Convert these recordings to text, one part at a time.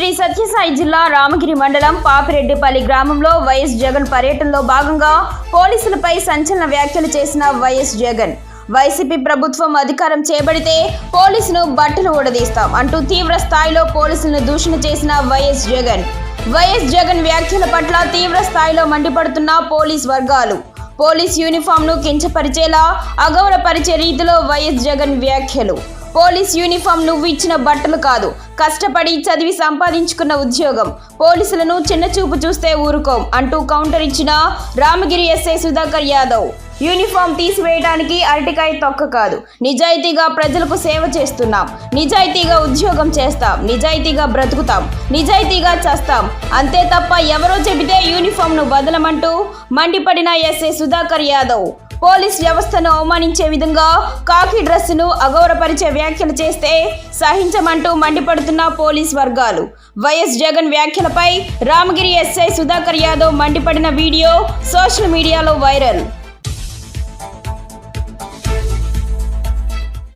శ్రీ సత్యసాయి జిల్లా రామగిరి మండలం పాపిరెడ్డిపల్లి గ్రామంలో వైఎస్ జగన్ పర్యటనలో భాగంగా పోలీసులపై సంచలన వ్యాఖ్యలు చేసిన వైఎస్ జగన్. వైసీపీ ప్రభుత్వం అధికారం చేపడితే పోలీసును బట్టలు ఊడదీస్తాం అంటూ తీవ్ర స్థాయిలో పోలీసులను దూషణ చేసిన వైఎస్ జగన్. వైఎస్ జగన్ వ్యాఖ్యల పట్ల తీవ్ర స్థాయిలో మండిపడుతున్న పోలీస్ వర్గాలు. పోలీస్ యూనిఫామ్ను కించపరిచేలా అగౌరవపరిచే రీతిలో వైఎస్ జగన్ వ్యాఖ్యలు. పోలీస్ యూనిఫామ్ నువ్వు ఇచ్చిన బట్టలు కాదు. కష్టపడి చదివి సంపాదించుకున్న ఉద్యోగం. పోలీసులను చిన్న చూపు చూస్తే ఊరుకోం అంటూ కౌంటర్ ఇచ్చిన రామగిరి ఎస్ఐ సుధాకర్ యాదవ్. యూనిఫామ్ తీసివేయడానికి అరటికాయ తొక్క కాదు. నిజాయితీగా ప్రజలకు సేవ చేస్తున్నాం. నిజాయితీగా ఉద్యోగం చేస్తాం. నిజాయితీగా బ్రతుకుతాం. నిజాయితీగా చేస్తాం. అంతే తప్ప ఎవరో చెబితే యూనిఫామ్ను బదలమంటూ మండిపడిన ఎస్ఐ సుధాకర్ యాదవ్. పోలీస్ వ్యవస్థను అవమానించే విధంగా కాకి డ్రెస్సును అగౌరపరిచే వ్యాఖ్యలు చేస్తే సహించమంటూ మండిపడుతున్న పోలీస్ వర్గాలు. వైఎస్ జగన్ వ్యాఖ్యలపై రామగిరి ఎస్ఐ సుధాకర్ యాదవ్ మండిపడిన వీడియో సోషల్ మీడియాలో వైరల్.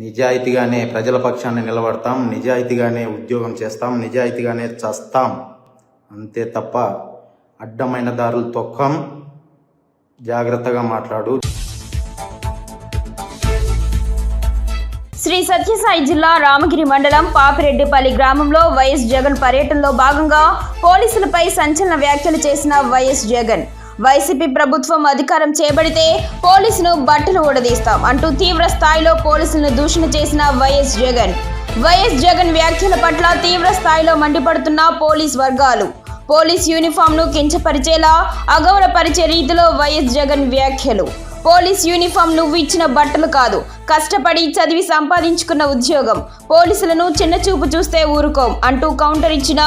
నిజాయితీగానే ప్రజల పక్షాన్ని నిలబడతాం నిజాయితీగానే ఉద్యోగం చేస్తాం నిజాయితీగానే చస్తాం. అంతే తప్ప అడ్డమైన దారులు తొక్కం. జాగ్రత్తగా మాట్లాడు. శ్రీ సత్యసాయి జిల్లా రామగిరి మండలం పాపిరెడ్డిపల్లి గ్రామంలో వైఎస్ జగన్ పర్యటనలో భాగంగా పోలీసులపై సంచలన వ్యాఖ్యలు చేసిన వైఎస్ జగన్. వైసీపీ ప్రభుత్వం అధికారం చేపడితే పోలీసును బట్టలు ఊడదీస్తాం అంటూ తీవ్ర స్థాయిలో పోలీసులను దూషణ చేసిన వైఎస్ జగన్. వైఎస్ జగన్ వ్యాఖ్యల పట్ల తీవ్ర స్థాయిలో మండిపడుతున్న పోలీస్ వర్గాలు. పోలీస్ యూనిఫామ్ను కించపరిచేలా అగౌరవపరిచే రీతిలో వైఎస్ జగన్ వ్యాఖ్యలు. పోలీస్ యూనిఫామ్ నువ్వు ఇచ్చిన బట్టలు కాదు కష్టపడి చదివి సంపాదించుకున్న ఉద్యోగం. పోలీసులను చిన్న చూపు చూస్తే ఊరుకోం అంటూ కౌంటర్ ఇచ్చిన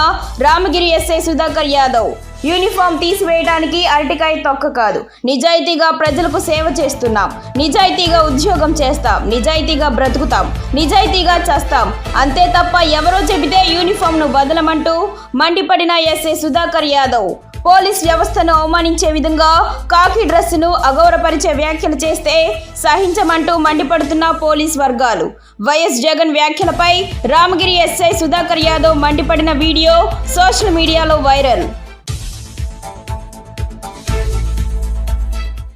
రామగిరి ఎస్ఐ సుధాకర్ యాదవ్. యూనిఫామ్ తీసివేయడానికి అరటికాయ తొక్క కాదు. నిజాయితీగా ప్రజలకు సేవ చేస్తున్నాం. నిజాయితీగా ఉద్యోగం చేస్తాం. నిజాయితీగా బ్రతుకుతాం. నిజాయితీగా చేస్తాం. అంతే తప్ప ఎవరో చెబితే యూనిఫామ్ను బదలమంటూ మండిపడిన ఎస్ఐ సుధాకర్ యాదవ్. పోలీస్ వ్యవస్థను అవమానించే విధంగా కాకి డ్రెస్సును అగౌరపరిచే వ్యాఖ్యలు చేస్తే సహించమంటూ మండిపడుతున్న పోలీస్ వర్గాలు. వైఎస్ జగన్ వ్యాఖ్యలపై రామగిరి ఎస్ఐ సుధాకర్ యాదవ్ మండిపడిన వీడియో సోషల్ మీడియాలో వైరల్.